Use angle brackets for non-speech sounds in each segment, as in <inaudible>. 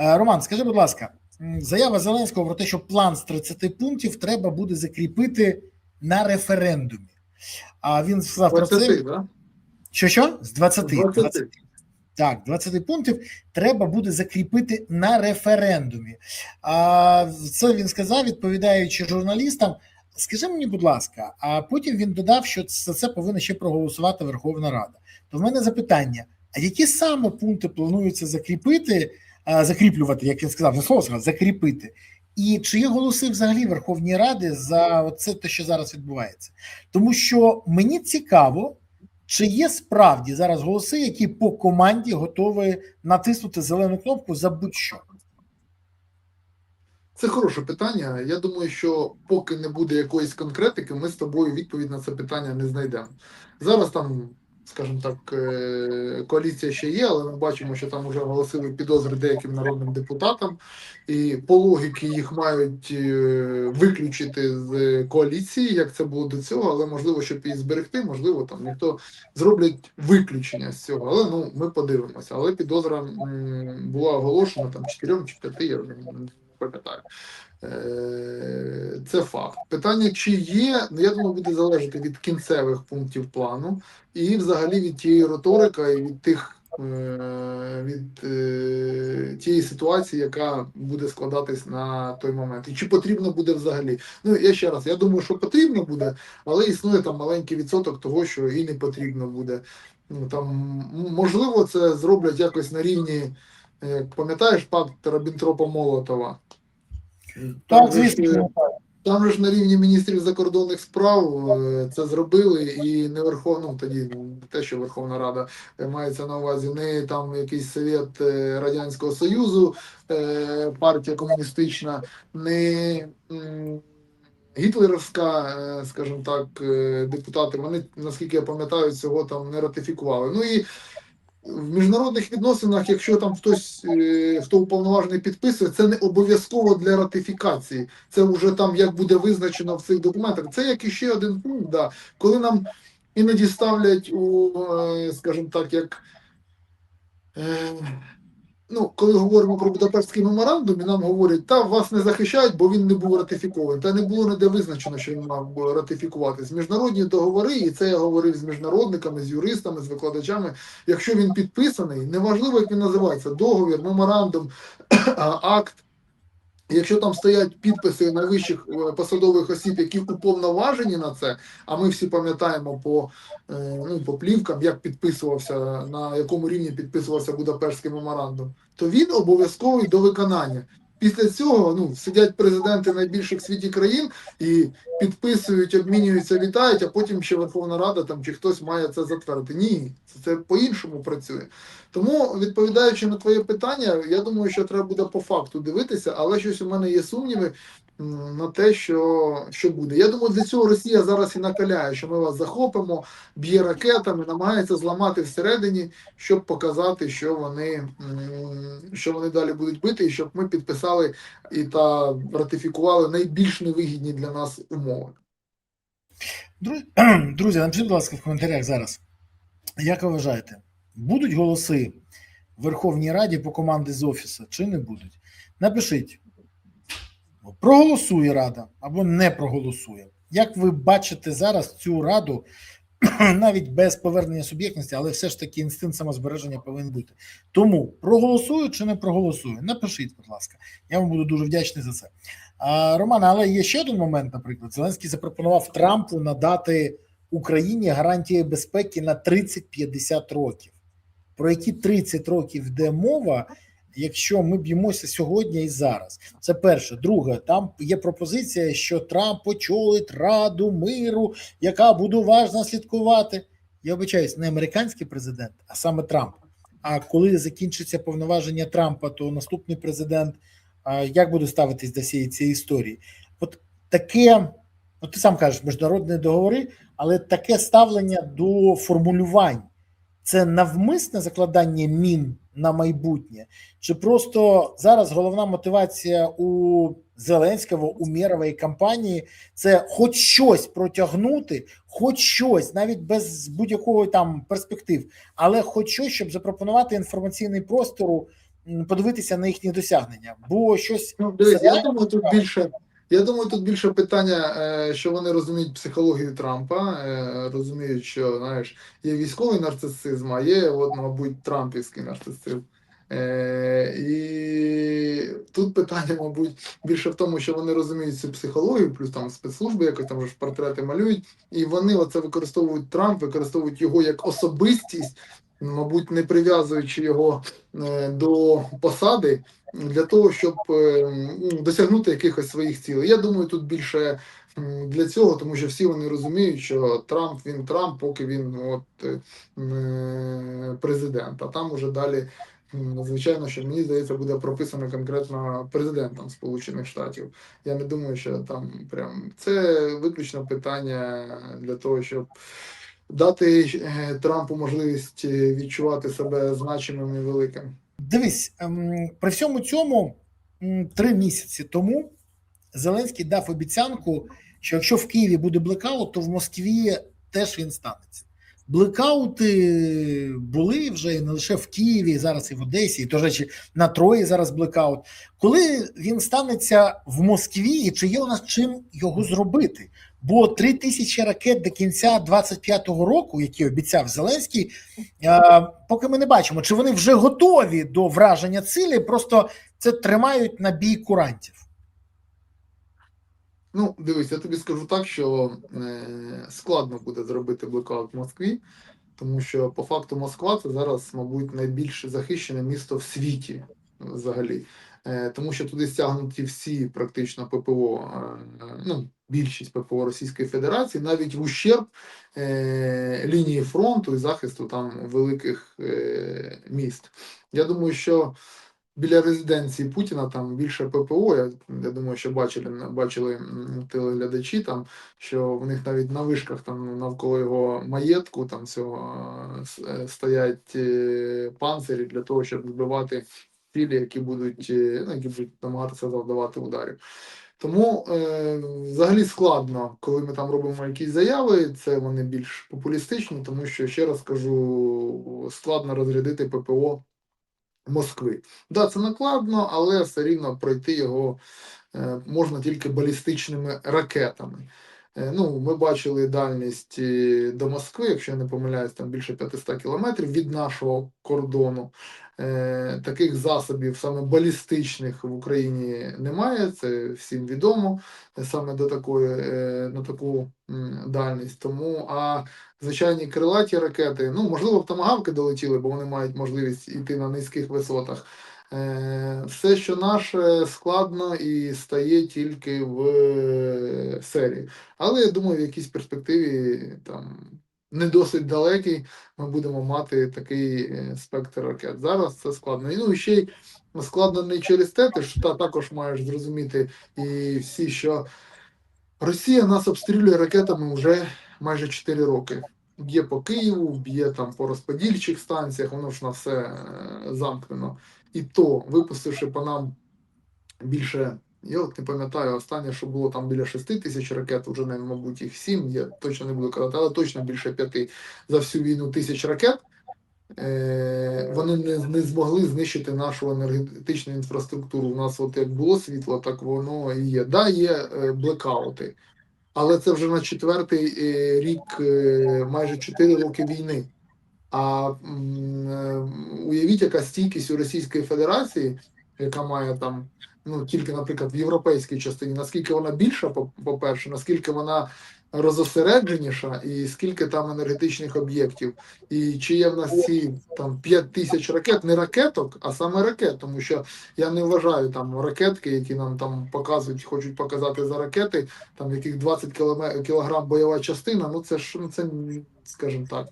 Е, Роман, скажи, будь ласка, заява Зеленського про те, що план з 30 пунктів треба буде закріпити на референдумі. А він сказав про це. да? Що що? З 20. 20. 20. Так, 20 пунктів треба буде закріпити на референдумі. А це він сказав, відповідаючи журналістам. Скажи мені, будь ласка, а потім він додав, що за це повинна ще проголосувати Верховна Рада. То в мене запитання: а які саме пункти планується закріпити, закріплювати, як він сказав, не слово сказав, закріпити? І чи є голоси взагалі Верховній Ради за це те, що зараз відбувається? Тому що мені цікаво, чи є справді зараз голоси, які по команді готові натиснути зелену кнопку за будь-що? Це хороше питання. Я думаю, що поки не буде якоїсь конкретики, ми з тобою відповідь на це питання не знайдемо. Зараз там, скажімо так, е, коаліція ще є, але ми бачимо, що там вже оголосили підозри деяким народним депутатам, і по логіки їх мають е, виключити з коаліції, як це було до цього, але можливо, щоб її зберегти, можливо, там ніхто зроблять виключення з цього. Але ну ми подивимося. Але підозра була оголошена там чотирьом чи п'яти, я не пам'ятаю. Е, Це факт. Питання, чи є, ну я думаю, буде залежати від кінцевих пунктів плану і взагалі від тієї риторики і від тих е, від е, тієї ситуації, яка буде складатись на той момент. І чи потрібно буде взагалі? Ну я ще раз, я думаю, що потрібно буде, але існує там маленький відсоток того, що і не потрібно буде. Ну там можливо, це зроблять якось на рівні. Пам'ятаєш пакт Рабінтропа Молотова? Там Так, звісно, е, там же ж на рівні міністрів закордонних справ е, це зробили, і не Верховна, ну тоді не те, що Верховна Рада е, мається на увазі, не там якийсь совет е, Радянського Союзу, партія комуністична, не гітлерівська, скажімо так, депутати. Вони, наскільки я пам'ятаю, цього там не ратифікували. Ну і в міжнародних відносинах, якщо там хтось, е, хто уповноважений підписує, це не обов'язково для ратифікації. Це вже там як буде визначено в цих документах. Це як іще один пункт, да. коли нам іноді ставлять у, е, скажімо так, як. Ну, коли говоримо про Будапештський меморандум, і нам говорять, та вас не захищають, бо він не був ратифікований. Та не було ніде визначено, що він мав ратифікуватись. Міжнародні договори, і це я говорив з міжнародниками, з юристами, з викладачами. Якщо він підписаний, неважливо, як він називається, договір, меморандум, <clears throat> акт. Якщо там стоять підписи найвищих е, посадових осіб, які уповноважені на це, а ми всі пам'ятаємо по, е, ну, по плівкам, як підписувався, на якому рівні підписувався Будапештський меморандум, то він обов'язковий до виконання. Після цього ну, сидять президенти найбільших в світі країн і підписують, обмінюються, вітають, а потім ще Верховна Рада там чи хтось має це затвердити. Ні, це, це по-іншому працює. Тому, відповідаючи на твоє питання, я думаю, що треба буде по факту дивитися, але щось у мене є сумніви на те, що, що буде. Я думаю, для цього Росія зараз і накаляє, що ми вас захопимо, б'є ракетами, намагається зламати всередині, щоб показати, що вони, що вони далі будуть бити, і щоб ми підписали і та ратифікували найбільш невигідні для нас умови. Дру- <clears throat> Друзі, напишіть, будь ласка, в коментарях зараз. Як ви вважаєте, будуть голоси в Верховній Раді по команді з офісу чи не будуть? Напишіть, проголосує Рада або не проголосує. Як ви бачите зараз цю раду, <clears throat> навіть без повернення суб'єктності, але все ж таки інстинкт самозбереження повинен бути. Тому проголосую чи не проголосую? Напишіть, будь ласка. Я вам буду дуже вдячний за це. А, Роман, але є ще один момент, наприклад. Зеленський запропонував Трампу надати Україні гарантії безпеки на 30-50 років. Про які 30 років йде мова, якщо ми б'ємося сьогодні і зараз? Це перше. Друге, там є пропозиція, що Трамп очолить Раду миру, яка буде уважно слідкувати. Я вибачаюсь, не американський президент, а саме Трамп. А коли закінчиться повноваження Трампа, то наступний президент як буде ставитись до всієї цієї історії? От таке, ну ти сам кажеш, міжнародні договори, але таке ставлення до формулювань це навмисне закладання мін на майбутнє, чи просто зараз головна мотивація у Зеленського, у Мєрової кампанії це хоч щось протягнути, хоч щось, навіть без будь-якого там перспектив, але хоч щось, щоб запропонувати інформаційний простору подивитися на їхні досягнення, бо щось Ну, дивись, я думаю, тут більше. Я думаю, тут більше питання, е, що вони розуміють психологію Трампа, е, розуміють, що знаєш, є військовий нарцисизм, а є, от, мабуть, трампівський нарцисизм. Е, і тут питання, мабуть, більше в тому, що вони розуміють цю психологію, плюс там спецслужби якось там ж портрети малюють, і вони оце використовують Трамп, використовують його як особистість, мабуть, не прив'язуючи його е, до посади для того, щоб е, досягнути якихось своїх цілей. Я думаю, тут більше для цього, тому що всі вони розуміють, що Трамп він Трамп, поки він от е, президент. А там уже далі, звичайно, що мені здається, буде прописано конкретно президентом Сполучених Штатів. Я не думаю, що там прям це виключно питання для того, щоб. Дати е, Трампу можливість е, відчувати себе значимим і великим. Дивись, ем, при всьому цьому три місяці тому Зеленський дав обіцянку, що якщо в Києві буде блекаут, то в Москві теж він станеться. Блекаути були вже не лише в Києві, зараз і в Одесі, і до речі, на Трої зараз блекаут. Коли він станеться в Москві, і чи є у нас чим його зробити? Бо три тисячі ракет до кінця 25-го року, які обіцяв Зеленський, е, поки ми не бачимо, чи вони вже готові до враження цілі, просто це тримають на бій курантів. Ну, дивись, я тобі скажу так, що е, складно буде зробити блекаут в Москві, тому що по факту Москва це зараз, мабуть, найбільш захищене місто в світі взагалі. Е, тому що туди стягнуті всі практично ППО, е, ну, більшість ППО Російської Федерації, навіть в ущерб е, лінії фронту і захисту там великих е, міст. Я думаю, що біля резиденції Путіна там більше ППО. Я, я думаю, що бачили бачили телеглядачі там, що в них навіть на вишках там навколо його маєтку там цього е, е, стоять е, панцирі для того, щоб збивати цілі, які будуть, ну, які будуть намагатися завдавати ударів. Тому е, взагалі складно, коли ми там робимо якісь заяви, це вони більш популістичні, тому що ще раз кажу, складно розрядити ППО Москви. Да, це накладно, але все рівно пройти його е, можна тільки балістичними ракетами. Е, ну, ми бачили дальність е, до Москви, якщо я не помиляюсь, там більше 500 кілометрів від нашого кордону. Е, таких засобів саме балістичних в Україні немає, це всім відомо саме до такої на таку дальність. Тому а звичайні крилаті ракети, ну можливо, в томагавки долетіли, бо вони мають можливість йти на низьких висотах. Е, Все, що наше, складно і стає тільки в е, серії. Але я думаю, в якійсь перспективі там не досить далекій ми будемо мати такий е, спектр ракет. Зараз це складно. І ну і ще й складно не через те, ти ж та також маєш зрозуміти і всі, що Росія нас обстрілює ракетами вже майже 4 роки. Б'є по Києву, б'є там по розподільчих станціях, воно ж на все замкнено. І то, випустивши по нам більше, я от не пам'ятаю, останнє, що було там біля 6 тисяч ракет, вже, не, мабуть, їх 7, я точно не буду казати, але точно більше 5 за всю війну тисяч ракет. Е, вони не, не змогли знищити нашу енергетичну інфраструктуру. У нас, от як було світло, так воно і є. Да, є е, блекаути, але це вже на четвертий е, рік, майже 4 роки війни. А е, уявіть, яка стійкість у Російської Федерації, яка має там, ну тільки, наприклад, в європейській частині, наскільки вона більша, по- по-перше, наскільки вона розосередженіша, і скільки там енергетичних об'єктів, і чи є в нас ці там 5 тисяч ракет, не ракеток, а саме ракет, тому що я не вважаю там ракетки, які нам там показують, хочуть показати за ракети, там яких 20 кіломе- кілограм бойова частина. Ну це ж ну це, скажімо так.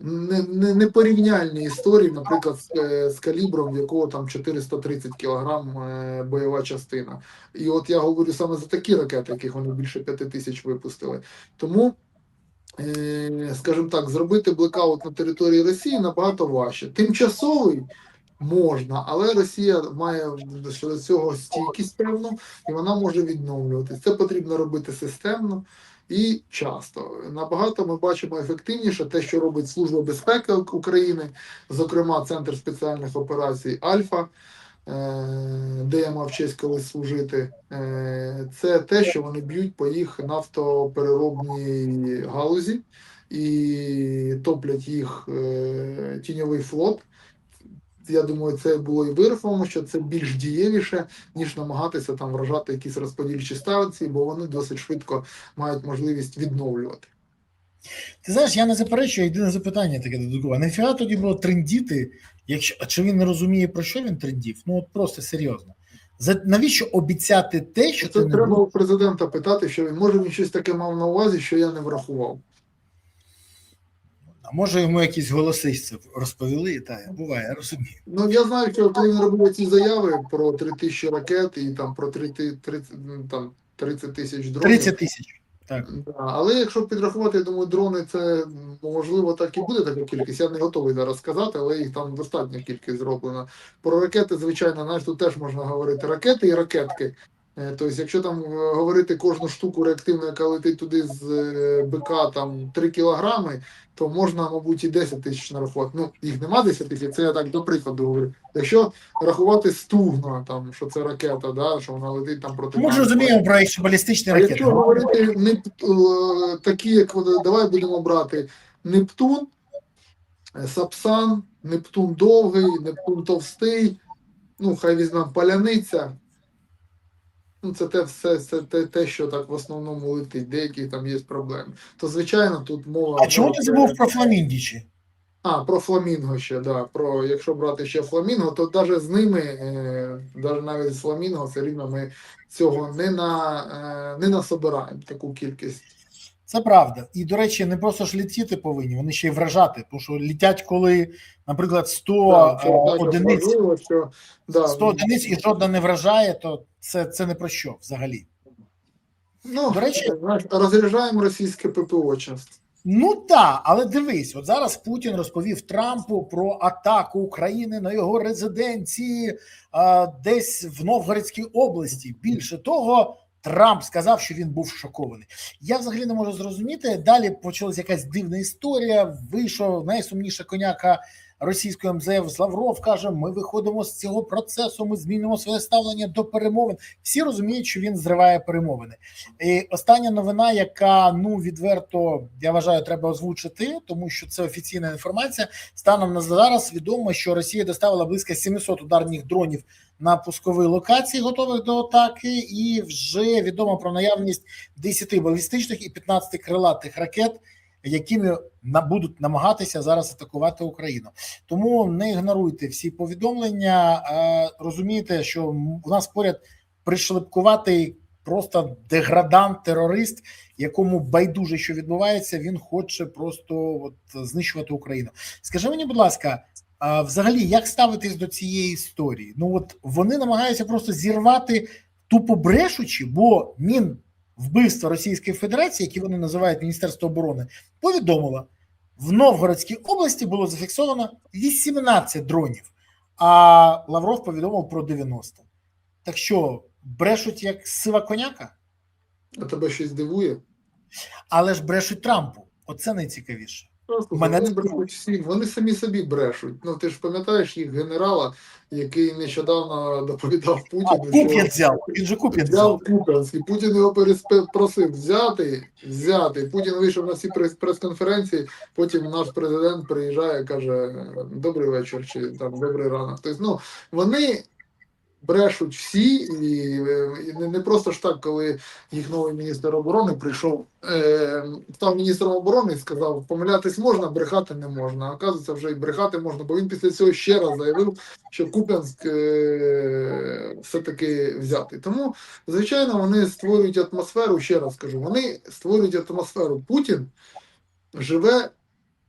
Не, не, не порівняльні історії, наприклад, з, е, з калібром, в якого там 430 кілограм е, бойова частина. І от я говорю саме за такі ракети, яких вони більше 5 тисяч випустили. Тому, е, скажімо так, зробити блекаут на території Росії набагато важче. Тимчасовий можна, але Росія має щодо цього стійкість певну, і вона може відновлюватись. Це потрібно робити системно. І часто. Набагато ми бачимо ефективніше те, що робить Служба безпеки України, зокрема Центр спеціальних операцій Альфа, е, де я мав честь колись служити. Е, Це те, що вони б'ють по їх нафтопереробній галузі і топлять їх е, тіньовий флот. Я думаю, це було і вираховано, що це більш дієвіше, ніж намагатися там вражати якісь розподільчі станції, бо вони досить швидко мають можливість відновлювати. Ти знаєш, я не заперечую, єдине запитання таке додаткове. Нафіга тоді було трендіти, якщо а чи він не розуміє, про що він трендів? Ну от просто серйозно. За навіщо обіцяти те, що Це треба у президента питати, що він може він щось таке мав на увазі, що я не врахував. А може йому якісь голосисти розповіли? Та буває, я розумію. Ну я знаю, що коли він робив ці заяви про 3 тисячі ракет і там про 30, 30, ну, там 30 тисяч дронів. 30 тисяч. Так. Да, але якщо підрахувати, я думаю, дрони це можливо так і буде така кількість. Я не готовий зараз сказати, але їх там достатня кількість зроблена. Про ракети, звичайно, знаєш, тут теж можна говорити ракети і ракетки. Е, Тобто, якщо там е, говорити кожну штуку реактивну, яка летить туди з е, БК там 3 кілограми, то можна, мабуть, і 10 тисяч нарахувати. Ну, їх нема 10 тисяч, це я так до прикладу говорю. Якщо рахувати стугна, там, що це ракета, да, що вона летить там проти. Ми ж розуміємо про якщо балістичні А ракети. якщо говорити не такі, як давай будемо брати Нептун, Сапсан, Нептун довгий, Нептун товстий, ну хай візьмемо паляниця. Ну, це те все, це те, те, що так в основному летить, деякі там є проблеми. То звичайно тут мова. А чому ти забув про фламіндічі? А, про фламінго ще, да. Про, якщо брати ще фламінго, то навіть з ними, е, навіть навіть з фламінго, все рівно ми цього не, на, е, не насобираємо таку кількість. Це правда. І, до речі, не просто ж літіти повинні, вони ще й вражати. Тому що літять, коли, наприклад, 100 Да, е, одиниць, важливо, що, да, 100 одиниць і жодна не вражає, то це, це не про що взагалі. ну, до речі- розряджаємо російське ППО часто. Ну так, але дивись, от зараз Путін розповів Трампу про атаку України на його резиденції а, десь в Новгородській області. Більше того, Трамп сказав, що він був шокований. Я взагалі не можу зрозуміти. Далі почалась якась дивна історія. Вийшов найсумніша коняка російської МЗФ Лавров. каже: Ми виходимо з цього процесу. Ми змінимо своє ставлення до перемовин. Всі розуміють, що він зриває перемовини. І остання новина, яка ну відверто я вважаю, треба озвучити, тому що це офіційна інформація. Станом на зараз відомо, що Росія доставила близько 700 ударних дронів на пускові локації, готових до атаки, і вже відомо про наявність 10 балістичних і 15 крилатих ракет. Якими будуть намагатися зараз атакувати Україну, тому не ігноруйте всі повідомлення. Розумієте, що у нас поряд пришлепкуватий просто деградант, терорист, якому байдуже, що відбувається, він хоче просто от знищувати Україну. Скажи мені, будь ласка, взагалі, як ставитись до цієї історії? Ну от вони намагаються просто зірвати тупо брешучи, бо мін вбивства Російської Федерації, які вони називають Міністерство оборони, повідомило, в Новгородській області було зафіксовано 18 дронів, а Лавров повідомив про 90. Так що брешуть як сива коняка, А тебе щось дивує? але ж брешуть Трампу. Оце найцікавіше. Просто Мене вони брешуть всі, вони самі собі брешуть. Ну ти ж пам'ятаєш їх генерала, який нещодавно доповідав Путіну, Куп'ян взяв. Він же Куп'ян взяв. Куп'янськ, і Путін його перепросив взяти, взяти. Путін вийшов на всі прес- прес-конференції, потім наш президент приїжджає каже: Добрий вечір, чи там добрий ранок. Тобто, ну, вони брешуть всі, і, е, не, просто ж так, коли їх новий міністр оборони прийшов, е, став міністром оборони і сказав, помилятись можна, брехати не можна. Оказується, вже і брехати можна, бо він після цього ще раз заявив, що Куп'янськ е, все-таки взятий. Тому, звичайно, вони створюють атмосферу, ще раз кажу, вони створюють атмосферу. Путін живе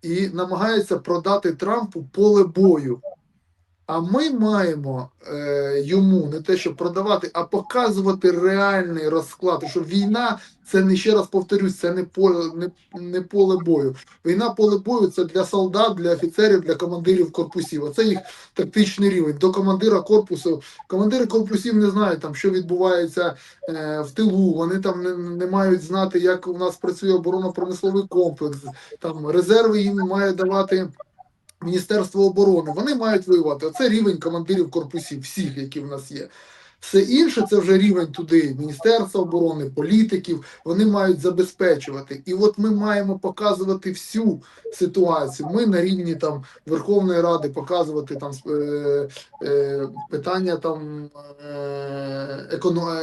і намагається продати Трампу поле бою. А ми маємо е, йому не те, щоб продавати, а показувати реальний розклад. Що війна це не ще раз повторюсь, це не поле, не, не поле бою. Війна поле бою це для солдат, для офіцерів, для командирів корпусів. Оце їх тактичний рівень. До командира корпусу. Командири корпусів не знають там, що відбувається е, в тилу. Вони там не, не мають знати, як у нас працює оборонно-промисловий комплекс. Там резерви їм має давати. Міністерство оборони, вони мають воювати. Це рівень командирів корпусів, всіх, які в нас є. Все інше це вже рівень туди Міністерства оборони, політиків. Вони мають забезпечувати. І от ми маємо показувати всю ситуацію. Ми на рівні там Верховної Ради показувати там е, е, питання там е,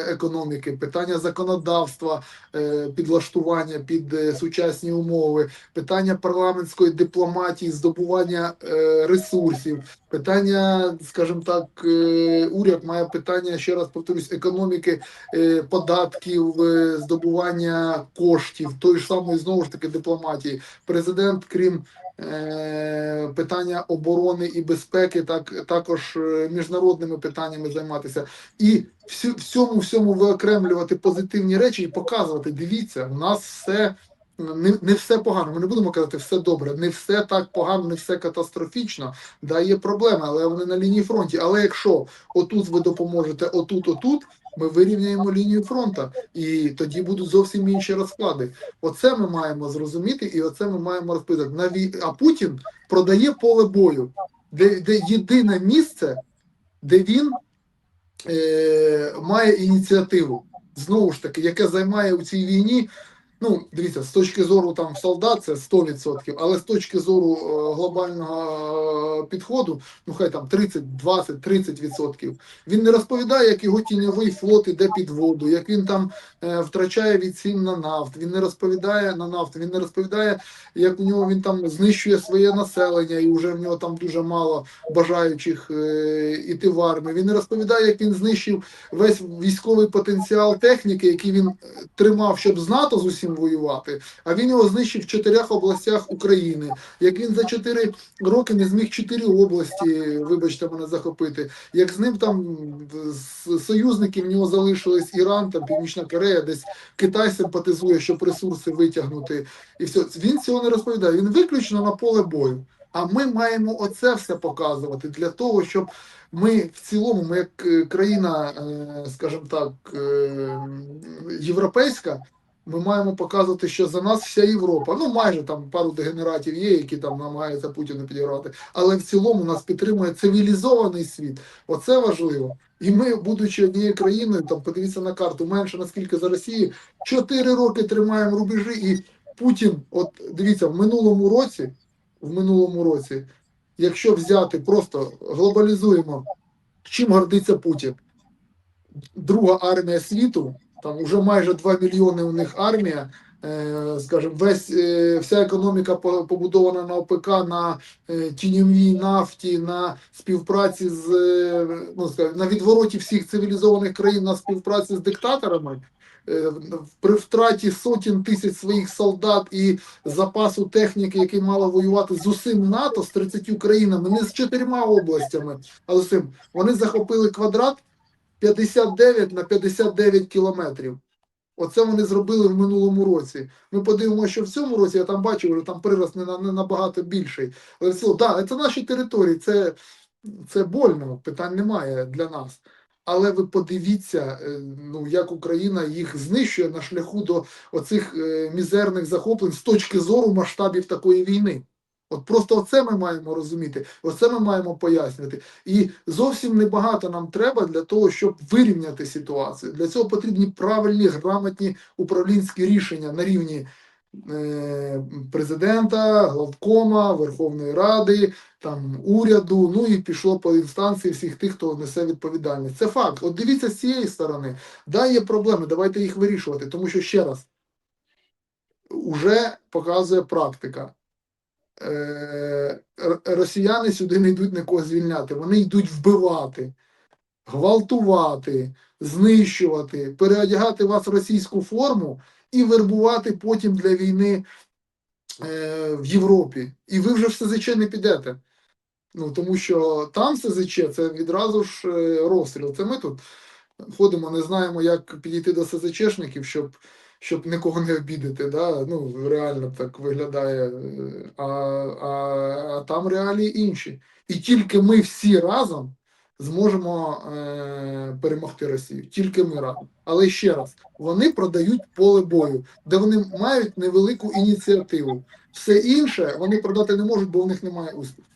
економіки, питання законодавства, е, підлаштування під е, сучасні умови, питання парламентської дипломатії, здобування е, ресурсів, питання, скажімо так, е, уряд має питання, ще раз повторюсь, економіки, е, податків, е, здобування коштів, тої ж самої знову ж таки дипломатії. Президент, крім е, питання оборони і безпеки, так також міжнародними питаннями займатися і всю, всьому всьому виокремлювати позитивні речі і показувати. Дивіться, у нас все не, не все погано. Ми не будемо казати все добре, не все так погано, не все катастрофічно. Да, є проблеми, але вони на лінії фронті. Але якщо отут ви допоможете, отут, отут. Ми вирівняємо лінію фронту, і тоді будуть зовсім інші розклади. Оце ми маємо зрозуміти, і оце ми маємо розпитати. Наві... А Путін продає поле бою, де, де єдине місце, де він е, має ініціативу, знову ж таки, яке займає у цій війні. Ну, дивіться, з точки зору там солдат це 100%, але з точки зору е, глобального е, підходу, ну хай там 30, 20, 30%. Він не розповідає, як його тіньовий флот іде під воду, як він там е, втрачає відсім на нафт. Він не розповідає на нафт, він не розповідає, як у нього він там знищує своє населення, і вже в нього там дуже мало бажаючих е, іти в армію. Він не розповідає, як він знищив весь військовий потенціал техніки, який він тримав, щоб з НАТО з усім воювати. А він його знищив в чотирьох областях України. Як він за чотири роки не зміг чотири області, вибачте, мене захопити. Як з ним там з союзників в нього залишились Іран, там Північна Корея, десь Китай симпатизує, щоб ресурси витягнути. І все він цього не розповідає. Він виключно на поле бою. А ми маємо оце все показувати для того, щоб ми в цілому, ми як е, країна, е, скажімо так, е, європейська, ми маємо показувати, що за нас вся Європа. Ну майже там пару дегенератів є, які там намагаються Путіну підіграти. Але в цілому нас підтримує цивілізований світ. Оце важливо. І ми, будучи однією країною, там подивіться на карту, менше наскільки за Росією, чотири роки тримаємо рубежі, і Путін, от дивіться, в минулому році, в минулому році, якщо взяти, просто глобалізуємо, чим гордиться Путін. Друга армія світу, там вже майже 2 мільйони у них армія. е, Скажімо, весь е, вся економіка по- побудована на ОПК, на е, тіньовій нафті, на співпраці з ну скажімо, на відвороті всіх цивілізованих країн на співпраці з диктаторами. При втраті сотень тисяч своїх солдат і запасу техніки, який мало воювати з усім НАТО, з 30 країнами, не з чотирма областями, а з усім. Вони захопили квадрат 59 на 59 кілометрів. Оце вони зробили в минулому році. Ми подивимося, що в цьому році я там бачив, що там прирост не, не набагато більший. Але все, да, це наші території, це, це больно, питань немає для нас. Але ви подивіться, е, ну як Україна їх знищує на шляху до оцих е, мізерних захоплень з точки зору масштабів такої війни. От просто оце ми маємо розуміти, оце ми маємо пояснювати. І зовсім небагато нам треба для того, щоб вирівняти ситуацію. Для цього потрібні правильні, грамотні управлінські рішення на рівні е, президента, главкома, Верховної Ради, там уряду. Ну і пішло по інстанції всіх тих, хто несе відповідальність. Це факт. От дивіться з цієї сторони. Да, є проблеми, давайте їх вирішувати, тому що ще раз. Уже показує практика. Е, росіяни сюди не йдуть нікого звільняти, вони йдуть вбивати, гвалтувати, знищувати, переодягати вас в російську форму і вербувати потім для війни е, в Європі. І ви вже в СЗЧ не підете. Ну тому що там СЗЧ це відразу ж е, розстріл. Це ми тут ходимо, не знаємо, як підійти до СЗЧшників, щоб, щоб нікого не обідати. Да? Ну, реально так виглядає. А, а, а там реалії інші. І тільки ми всі разом зможемо е, перемогти Росію. Тільки ми разом. Але ще раз, вони продають поле бою, де вони мають невелику ініціативу. Все інше вони продати не можуть, бо в них немає успіху.